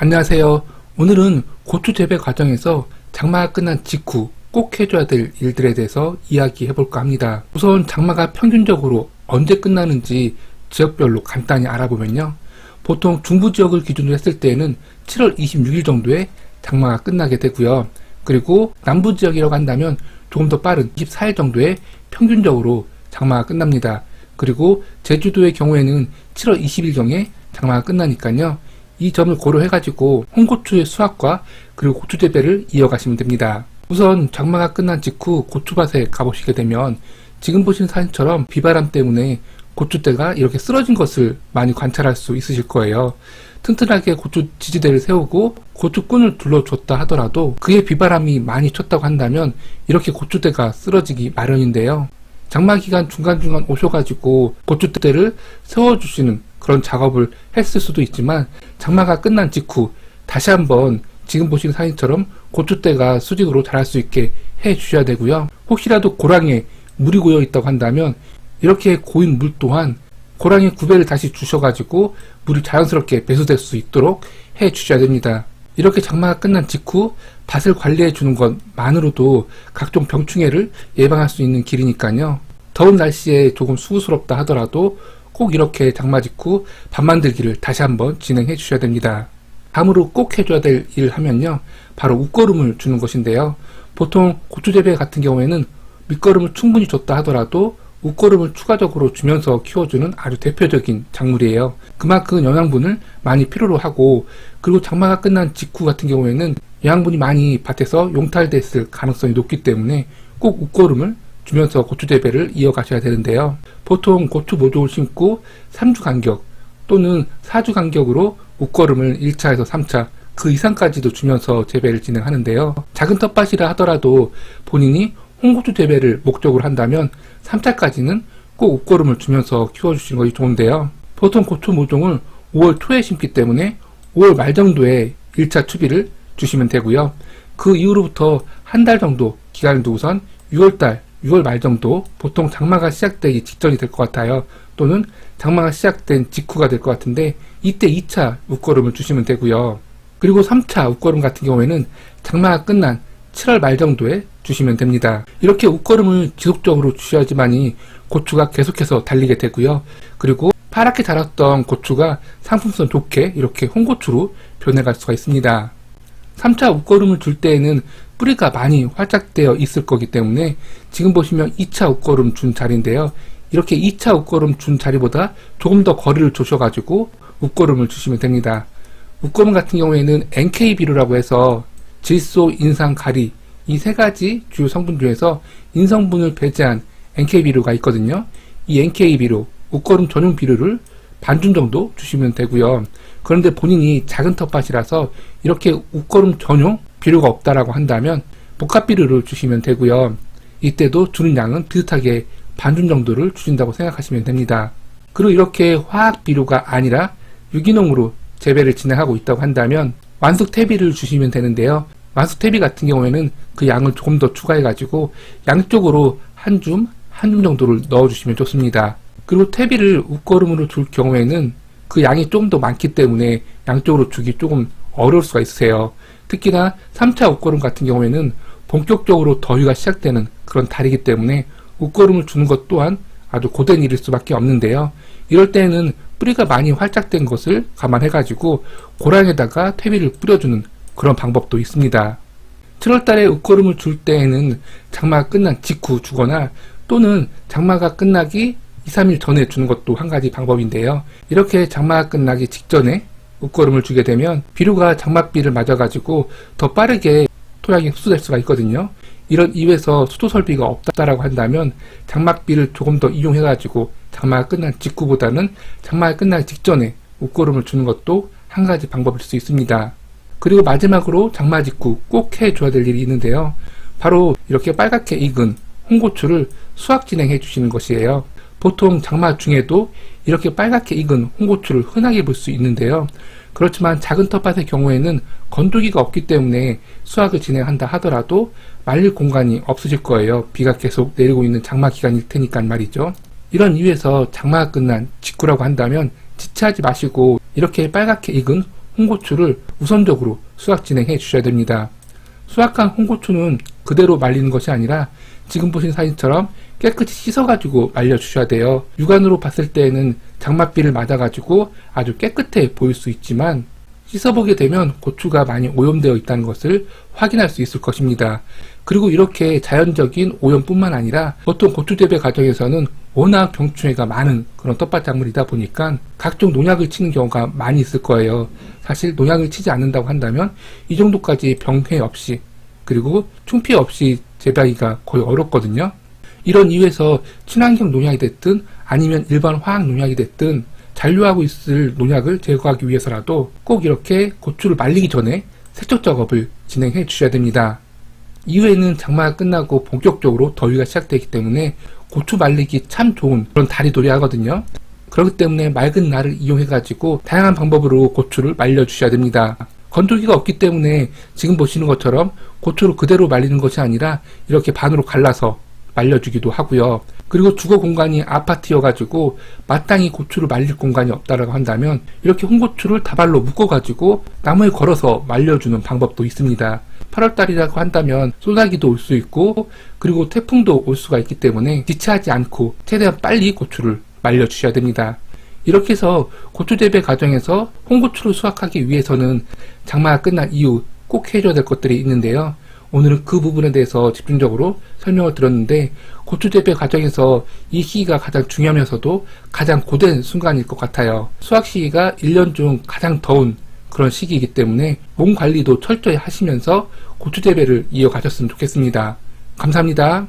안녕하세요. 오늘은 고추 재배 과정에서 장마가 끝난 직후 꼭 해줘야 될 일들에 대해서 이야기해 볼까 합니다. 우선 장마가 평균적으로 언제 끝나는지 지역별로 간단히 알아보면요. 보통 중부 지역을 기준으로 했을 때에는 7월 26일 정도에 장마가 끝나게 되고요. 그리고 남부 지역이라고 한다면 조금 더 빠른 24일 정도에 평균적으로 장마가 끝납니다. 그리고 제주도의 경우에는 7월 20일경에 장마가 끝나니까요. 이 점을 고려해가지고 홍고추의 수확과 그리고 고추 재배를 이어가시면 됩니다. 우선 장마가 끝난 직후 고추밭에 가보시게 되면 지금 보시는 사진처럼 비바람 때문에 고추대가 이렇게 쓰러진 것을 많이 관찰할 수 있으실 거예요. 튼튼하게 고추 지지대를 세우고 고추꾼을 둘러줬다 하더라도 그의 비바람이 많이 쳤다고 한다면 이렇게 고추대가 쓰러지기 마련인데요. 장마 기간 중간중간 오셔가지고 고추대를 세워주시는 그런 작업을 했을 수도 있지만 장마가 끝난 직후 다시 한번 지금 보시는 사진처럼 고추대가 수직으로 자랄 수 있게 해 주셔야 되고요. 혹시라도 고랑에 물이 고여 있다고 한다면 이렇게 고인 물 또한 고랑에 구배를 다시 주셔가지고 물이 자연스럽게 배수될 수 있도록 해 주셔야 됩니다. 이렇게 장마가 끝난 직후 밭을 관리해 주는 것만으로도 각종 병충해를 예방할 수 있는 길이니까요. 더운 날씨에 조금 수고스럽다 하더라도 꼭 이렇게 장마 직후 밥 만들기를 다시 한번 진행해 주셔야 됩니다. 다음으로 꼭 해줘야 될 일 하면요. 바로 웃거름을 주는 것인데요. 보통 고추 재배 같은 경우에는 밑거름을 충분히 줬다 하더라도 웃거름을 추가적으로 주면서 키워주는 아주 대표적인 작물이에요. 그만큼 영양분을 많이 필요로 하고 그리고 장마가 끝난 직후 같은 경우에는 영양분이 많이 밭에서 용탈됐을 가능성이 높기 때문에 꼭 웃거름을 주면서 고추 재배를 이어가셔야 되는데요. 보통 고추 모종을 심고 3주 간격 또는 4주 간격으로 웃거름을 1차에서 3차 그 이상까지도 주면서 재배를 진행하는데요. 작은 텃밭이라 하더라도 본인이 홍고추 재배를 목적으로 한다면 3차까지는 꼭 웃거름을 주면서 키워주시는 것이 좋은데요. 보통 고추 모종을 5월 초에 심기 때문에 5월 말 정도에 1차 추비를 주시면 되고요. 그 이후로부터 한 달 정도 기간을 두고선 6월달, 6월 말 정도 보통 장마가 시작되기 직전이 될 것 같아요. 또는 장마가 시작된 직후가 될 것 같은데 이때 2차 웃거름을 주시면 되고요. 그리고 3차 웃거름 같은 경우에는 장마가 끝난 7월 말 정도에 주시면 됩니다. 이렇게 웃거름을 지속적으로 주셔야지만이 고추가 계속해서 달리게 되고요. 그리고 파랗게 자랐던 고추가 상품성 좋게 이렇게 홍고추로 변해갈 수가 있습니다. 3차 웃거름을 줄 때에는 뿌리가 많이 활짝되어 있을 거기 때문에 지금 보시면 2차 웃거름 준 자리인데요. 이렇게 2차 웃거름 준 자리보다 조금 더 거리를 두셔가지고 웃거름을 주시면 됩니다. 웃거름 같은 경우에는 NK 비료라고 해서 질소, 인상, 가리 이 세 가지 주요 성분 중에서 인성분을 배제한 NK 비료가 있거든요. 이 NK 비료, 웃거름 전용 비료를 반준 정도 주시면 되고요. 그런데 본인이 작은 텃밭이라서 이렇게 웃거름 전용 비료가 없다라고 한다면 복합 비료를 주시면 되고요. 이때도 주는 양은 비슷하게 반준 정도를 주신다고 생각하시면 됩니다. 그리고 이렇게 화학 비료가 아니라 유기농으로 재배를 진행하고 있다고 한다면 완숙 퇴비를 주시면 되는데요. 완숙 퇴비 같은 경우에는 그 양을 조금 더 추가해가지고 양쪽으로 한 줌, 한 줌 정도를 넣어주시면 좋습니다. 그리고 퇴비를 웃거름으로 줄 경우에는 그 양이 좀 더 많기 때문에 양쪽으로 주기 조금 어려울 수가 있으세요. 특히나 3차 웃거름 같은 경우에는 본격적으로 더위가 시작되는 그런 달이기 때문에 웃거름을 주는 것 또한 아주 고된 일일 수밖에 없는데요. 이럴 때에는 뿌리가 많이 활짝된 것을 감안해가지고 고랑에다가 퇴비를 뿌려주는 그런 방법도 있습니다. 7월달에 웃거름을 줄 때에는 장마가 끝난 직후 주거나 또는 장마가 끝나기 2, 3일 전에 주는 것도 한 가지 방법인데요. 이렇게 장마가 끝나기 직전에 웃거름을 주게 되면 비료가 장맛비를 맞아가지고 더 빠르게 토양에 흡수될 수가 있거든요. 이런 이유에서 수도 설비가 없다라고 한다면 장막비를 조금 더 이용해가지고 장마가 끝난 직후보다는 장마가 끝난 직전에 웃거름을 주는 것도 한 가지 방법일 수 있습니다. 그리고 마지막으로 장마 직후 꼭 해줘야 될 일이 있는데요. 바로 이렇게 빨갛게 익은 홍고추를 수확 진행해 주시는 것이에요. 보통 장마 중에도 이렇게 빨갛게 익은 홍고추를 흔하게 볼 수 있는데요. 그렇지만 작은 텃밭의 경우에는 건조기가 없기 때문에 수확을 진행한다 하더라도 말릴 공간이 없으실 거예요. 비가 계속 내리고 있는 장마 기간일 테니까 말이죠. 이런 이유에서 장마가 끝난 직후라고 한다면 지체하지 마시고 이렇게 빨갛게 익은 홍고추를 우선적으로 수확 진행해 주셔야 됩니다. 수확한 홍고추는 그대로 말리는 것이 아니라 지금 보신 사진처럼 깨끗이 씻어가지고 말려주셔야 돼요. 육안으로 봤을 때에는 장맛비를 맞아가지고 아주 깨끗해 보일 수 있지만 씻어보게 되면 고추가 많이 오염되어 있다는 것을 확인할 수 있을 것입니다. 그리고 이렇게 자연적인 오염뿐만 아니라 보통 고추 재배 과정에서는 워낙 병충해가 많은 그런 텃밭작물이다 보니까 각종 농약을 치는 경우가 많이 있을 거예요. 사실 농약을 치지 않는다고 한다면 이 정도까지 병해 없이 그리고 충피 없이 재배하기가 거의 어렵거든요. 이런 이유에서 친환경 농약이 됐든 아니면 일반 화학 농약이 됐든 잔류하고 있을 농약을 제거하기 위해서라도 꼭 이렇게 고추를 말리기 전에 세척 작업을 진행해 주셔야 됩니다. 이후에는 장마가 끝나고 본격적으로 더위가 시작되기 때문에 고추 말리기 참 좋은 그런 다리돌이 하거든요. 그렇기 때문에 맑은 날을 이용해 가지고 다양한 방법으로 고추를 말려 주셔야 됩니다. 건조기가 없기 때문에 지금 보시는 것처럼 고추를 그대로 말리는 것이 아니라 이렇게 반으로 갈라서 말려주기도 하고요. 그리고 주거 공간이 아파트여가지고 마땅히 고추를 말릴 공간이 없다라고 한다면 이렇게 홍고추를 다발로 묶어가지고 나무에 걸어서 말려주는 방법도 있습니다. 8월달이라고 한다면 소나기도 올 수 있고 그리고 태풍도 올 수가 있기 때문에 지체하지 않고 최대한 빨리 고추를 말려주셔야 됩니다. 이렇게 해서 고추 재배 과정에서 홍고추를 수확하기 위해서는 장마가 끝난 이후 꼭 해줘야 될 것들이 있는데요. 오늘은 그 부분에 대해서 집중적으로 설명을 드렸는데 고추 재배 과정에서 이 시기가 가장 중요하면서도 가장 고된 순간일 것 같아요. 수확 시기가 1년 중 가장 더운 그런 시기이기 때문에 몸 관리도 철저히 하시면서 고추 재배를 이어가셨으면 좋겠습니다. 감사합니다.